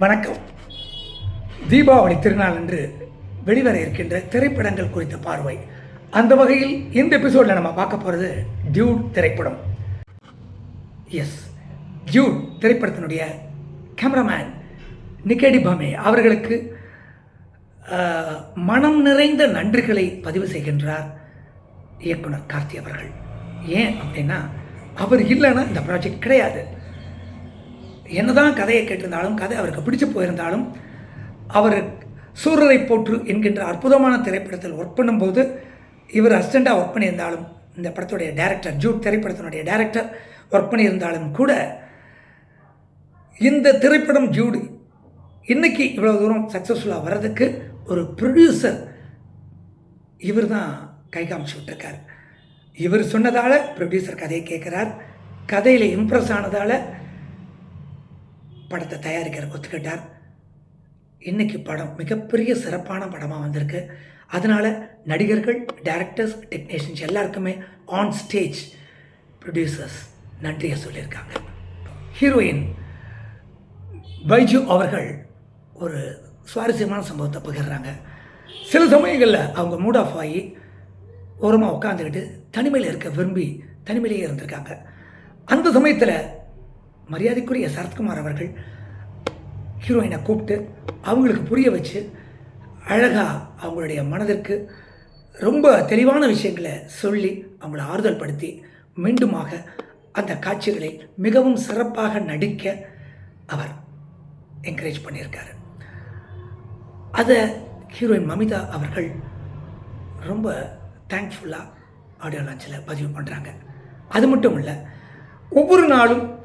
வணக்கம். தீபாவளி திருநாள் அன்று வெளிவர இருக்கின்ற திரைப்படங்கள் குறித்த பார்வை. அந்த வகையில் இந்த எபிசோடில் நம்ம பார்க்க போகிறது டியூட் திரைப்படம். எஸ் டியூட் திரைப்படத்தினுடைய கேமராமேன் நிக்கேடி பாமே அவர்களுக்கு மனம் நிறைந்த நன்றிகளை பதிவு செய்கின்றார் இயக்குனர் கார்த்தி அவர்கள். ஏன் அப்படின்னா அவர் இல்லைன்னா இந்த ப்ராஜெக்ட் கிடையாது. என்னதான் கதையை கேட்டிருந்தாலும் கதை அவருக்கு பிடிச்சு போயிருந்தாலும் அவர் சூரரை போற்று என்கின்ற அற்புதமான திரைப்படத்தில் ஒர்க் பண்ணும்போது இவர் அசிஸ்டண்ட்டாக ஒர்க் பண்ணியிருந்தாலும் இந்த படத்துடைய டேரக்டர் ஜூட் திரைப்படத்தினுடைய டேரக்டர் ஒர்க் பண்ணியிருந்தாலும் கூட இந்த திரைப்படம் ஜூடு இன்னைக்கு இவ்வளோ தூரம் சக்ஸஸ்ஃபுல்லாக வர்றதுக்கு ஒரு ப்ரொடியூசர் இவர் தான் கை காமிச்சு விட்டுருக்கார். இவர் சொன்னதால் ப்ரொடியூசர் கதையை கேட்குறார். கதையில் இம்ப்ரெஸ் ஆனதால் படத்தை தயாரிக்கிற ஒத்துக்கிட்டார். இன்னைக்கு படம் மிகப்பெரிய சிறப்பான படமாக வந்திருக்கு. அதனால் நடிகர்கள் டேரக்டர்ஸ் டெக்னீஷியன்ஸ் எல்லாருக்குமே ஆன் ஸ்டேஜ் ப்ரொடியூசர்ஸ் நன்றியை சொல்லியிருக்காங்க. ஹீரோயின் பைஜு அவர்கள் ஒரு சுவாரஸ்யமான சம்பவத்தை பகிர்றாங்க. சில சமயங்களில் அவங்க மூட் ஆஃப் ஆகி ஓரமாக உட்காந்துக்கிட்டு தனிமையில் இருக்க விரும்பி தனிமையிலேயே இருந்திருக்காங்க. அந்த சமயத்தில் மரியாதைக்குரிய சரத்குமார் அவர்கள் ஹீரோயினை கூப்பிட்டு அவங்களுக்கு புரிய வச்சு அழகாக அவங்களுடைய மனதிற்கு ரொம்ப தெளிவான விஷயங்களை சொல்லி அவங்கள ஆறுதல் படுத்தி மீண்டுமாக அந்த காட்சிகளை மிகவும் சிறப்பாக நடிக்க அவர் என்கரேஜ் பண்ணியிருக்காரு. அதை ஹீரோயின் மமிதா அவர்கள் ரொம்ப தேங்க்ஃபுல்லாக ஆடியோ லான்ச்சில் பதிவு பண்ணுறாங்க அது மட்டும் இல்லை ஒவ்வொரு நாளும்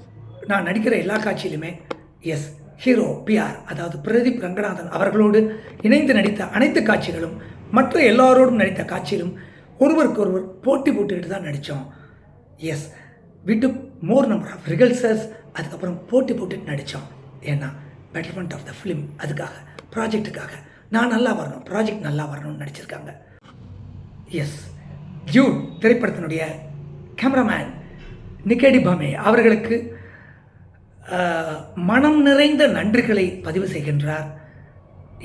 நான் நடிக்கிற எல்லா காட்சியிலுமே எஸ் ஹீரோ பிஆர் அதாவது பிரதீப் ரங்கநாதன் அவர்களோடு இணைந்து நடித்த அனைத்து காட்சிகளும் மற்ற எல்லாரோடும் நடித்த காட்சியிலும் ஒருவருக்கொருவர் போட்டி போட்டுக்கிட்டு தான் நடித்தோம். Yes we took more number of rehearsals அதுக்கப்புறம் போட்டி போட்டுட்டு நடித்தோம். ஏன்னா பெட்டர்மெண்ட் ஆஃப் த ஃபிலிம் அதுக்காக ப்ராஜெக்ட்டுக்காக நான் நல்லா வரணும் ப்ராஜெக்ட் நல்லா வரணும்னு நடிச்சிருக்காங்க. எஸ் ஜூட் திரைப்படத்தினுடைய கேமராமேன் நிக்கேடி பாமே அவர்களுக்கு மனம் நிறைந்த நன்றிகளை பதிவு செய்கின்றார்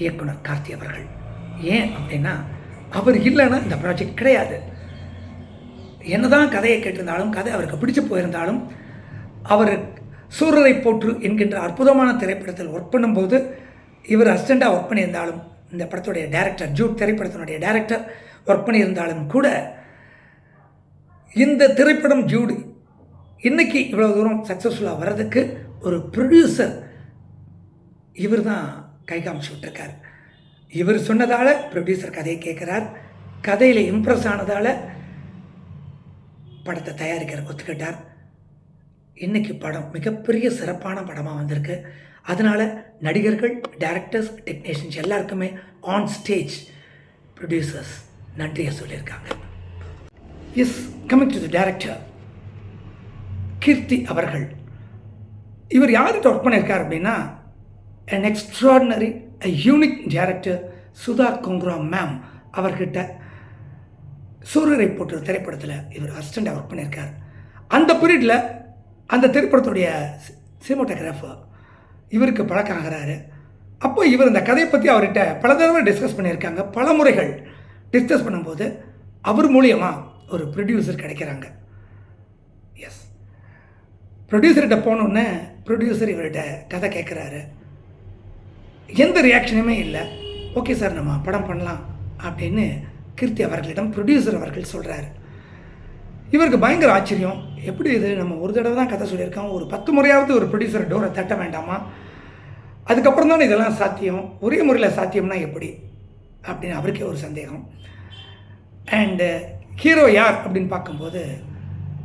இயக்குனர் கார்த்தி அவர்கள். ஏன் அப்படின்னா அவர் இல்லைன்னா இந்த ப்ராஜெக்ட் கிடையாது. என்னதான் கதையை கேட்டிருந்தாலும் கதை அவருக்கு பிடிச்சு போயிருந்தாலும் அவர் சூரரை போற்று என்கின்ற அற்புதமான திரைப்படத்தில் ஒர்க் பண்ணும்போது இவர் அசிஸ்டண்ட்டாக ஒர்க் பண்ணியிருந்தாலும் இந்த படத்துடைய டைரக்டர் ஜூட் திரைப்படத்தினுடைய டைரக்டர் ஒர்க் பண்ணியிருந்தாலும் கூட இந்த திரைப்படம் ஜூடு இன்றைக்கி இவ்வளோ தூரம் சக்ஸஸ்ஃபுல்லாக வர்றதுக்கு ஒரு ப்ரொடியூசர் இவர் தான் கை காமிச்சு விட்டுருக்கார். இவர் சொன்னதால் ப்ரொடியூசர் கதையை கேட்குறார். கதையில் இம்ப்ரெஸ் ஆனதால் படத்தை தயாரிக்கிற ஒத்துக்கிட்டார். இன்றைக்கி படம் மிகப்பெரிய சிறப்பான படமாக வந்திருக்கு. அதனால் நடிகர்கள் டேரக்டர்ஸ் டெக்னீஷியன்ஸ் எல்லாருக்குமே ஆன் ஸ்டேஜ் ப்ரொடியூசர்ஸ் நன்றியை சொல்லியிருக்காங்க. Yes coming to the director Keerthi அவர்கள் இவர் யார்கிட்ட ஒர்க் பண்ணியிருக்கார் அப்படின்னா an extraordinary uh unique director Sudha Kongara ma'am அவர்கிட்ட சூரியரை போட்டு திரைப்படத்தில் இவர் அசிஸ்டண்டாக ஒர்க் பண்ணியிருக்கார். அந்த பீரியடில் அந்த திரைப்படத்துடைய சினிமோட்டோகிராஃபர் இவருக்கு பழக்கம் ஆகிறாரு அப்போ இவர் இந்த கதையை பற்றி அவர்கிட்ட பல தடவை டிஸ்கஸ் பண்ணியிருக்காங்க. பல முறைகள் டிஸ்கஸ் பண்ணும்போது அவர் மூலியமாக ஒரு ப்ரொடியூசர் கிடைக்கிறாங்க. ப்ரொடியூசர்கிட்ட போனோடனே ப்ரொடியூசர் இவர்கிட்ட கதை கேட்குறாரு எந்த ரியாக்ஷனுமே இல்லை. ஓகே சார் நம்ம படம் பண்ணலாம் அப்படின்னு கீர்த்தி அவர்களிடம் ப்ரொடியூசர் அவர்கள் சொல்கிறாரு இவருக்கு பயங்கர ஆச்சரியம். எப்படி இது? நம்ம ஒரு தடவை தான் கதை சொல்லியிருக்கோம். ஒரு பத்து முறையாவது ஒரு ப்ரொடியூசர் டோரை தட்ட வேண்டாமா? அதுக்கப்புறம் தானே இதெல்லாம் சாத்தியம்? ஒரே முறையில் சாத்தியம்னா எப்படி? அப்படின்னு அவருக்கே ஒரு சந்தேகம். அண்டு ஹீரோ யார் அப்படின்னு பார்க்கும்போது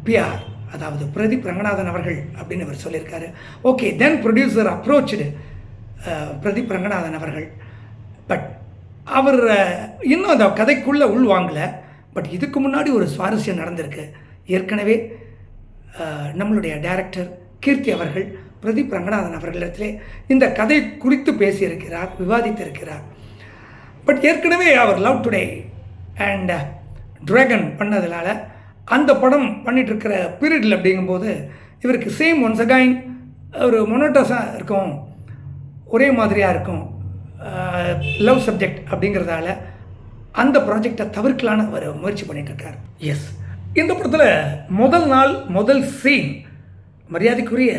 பிஆர் அதாவது பிரதீப் ரங்கநாதன் அவர்கள் அப்படின்னு அவர் சொல்லியிருக்காரு. Okay then producer approach Pradeep Ranganathan அவர்கள். பட் அவர் uh, இன்னும் அந்த கதைக்குள்ளே உள்வாங்கலை பட் இதுக்கு முன்னாடி ஒரு சுவாரஸ்யம் நடந்திருக்கு. ஏற்கனவே uh, நம்மளுடைய டைரக்டர் கீர்த்தி அவர்கள் பிரதீப் ரங்கநாதன் அவர்களிடத்திலே இந்த கதை குறித்து பேசியிருக்கிறார் விவாதித்திருக்கிறார். பட் ஏற்கனவே அவர் Love Today and Dragon uh, பண்ணதுனால அந்த படம் பண்ணிட்டு இருக்கிற பீரியடில் அப்படிங்கும்போது இவருக்கு சேம் ஒன்ஸ் அகைன் ஒரு மொனோட்டஸாக இருக்கும் ஒரே மாதிரியாக இருக்கும் லவ் சப்ஜெக்ட் அப்படிங்கிறதால அந்த ப்ராஜெக்டை தவிர்க்கலான்னு அவர் முயற்சி பண்ணிட்டு இருக்கார் எஸ் இந்த படத்தில் முதல் நாள் முதல் சீன் மரியாதைக்குரிய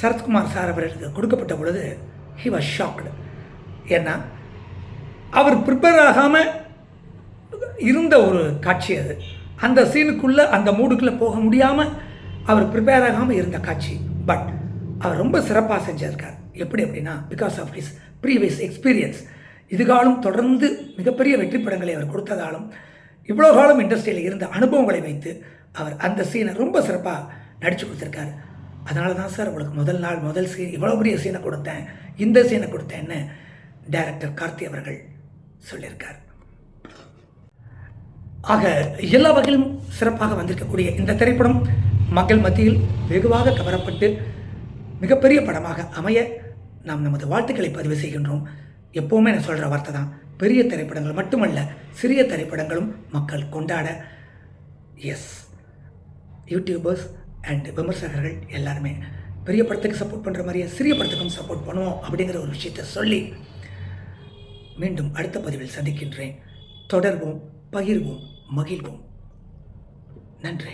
சரத்குமார் சார் அவர்களுக்கு கொடுக்கப்பட்ட பொழுது ஹி வாஸ் ஷாக்டு ஏன்னா அவர் ப்ரிப்பேர் ஆகாமல் இருந்த ஒரு காட்சி அது. அந்த சீனுக்குள்ளே அந்த மூடுக்குள்ளே போக முடியாமல் அவர் ப்ரிப்பேர் ஆகாமல் இருந்த காட்சி. பட் அவர் ரொம்ப சிறப்பாக செஞ்சிருக்கார். எப்படி அப்படின்னா because of his previous experience இதுகாலும் தொடர்ந்து மிகப்பெரிய வெற்றி படங்களை அவர் கொடுத்ததாலும் இவ்வளோ காலம் இண்டஸ்ட்ரியில் இருந்த அனுபவங்களை வைத்து அவர் அந்த சீனை ரொம்ப சிறப்பாக நடித்து கொடுத்துருக்காரு. அதனால தான் சார் உங்களுக்கு முதல் நாள் முதல் சீன் இவ்வளோ பெரிய சீனை கொடுத்தேன் இந்த சீனை கொடுத்தேன்னு டைரக்டர் கார்த்தி அவர்கள் சொல்லியிருக்கார். ஆக எல்லா வகையிலும் சிறப்பாக வந்திருக்கக்கூடிய இந்த திரைப்படம் மக்கள் மத்தியில் வெகுவாக கவரப்பட்டு மிகப்பெரிய படமாக அமைய நாம் நமது வாழ்த்துக்களை பதிவு செய்கின்றோம். எப்போவுமே நான் சொல்கிற வார்த்தை தான். பெரிய திரைப்படங்கள் மட்டுமல்ல சிறிய திரைப்படங்களும் மக்கள் கொண்டாட. எஸ் யூடியூபர்ஸ் அண்ட் விமர்சகர்கள் எல்லாருமே பெரிய படத்துக்கு சப்போர்ட் பண்ணுற மாதிரியே சிறிய படத்துக்கும் சப்போர்ட் பண்ணுவோம் அப்படிங்கிற ஒரு விஷயத்தை சொல்லி மீண்டும் அடுத்த பதிவில் சந்திக்கின்றேன். தொடர்வோம். பகிர்வோம் மகிழ்வோம். நன்றி.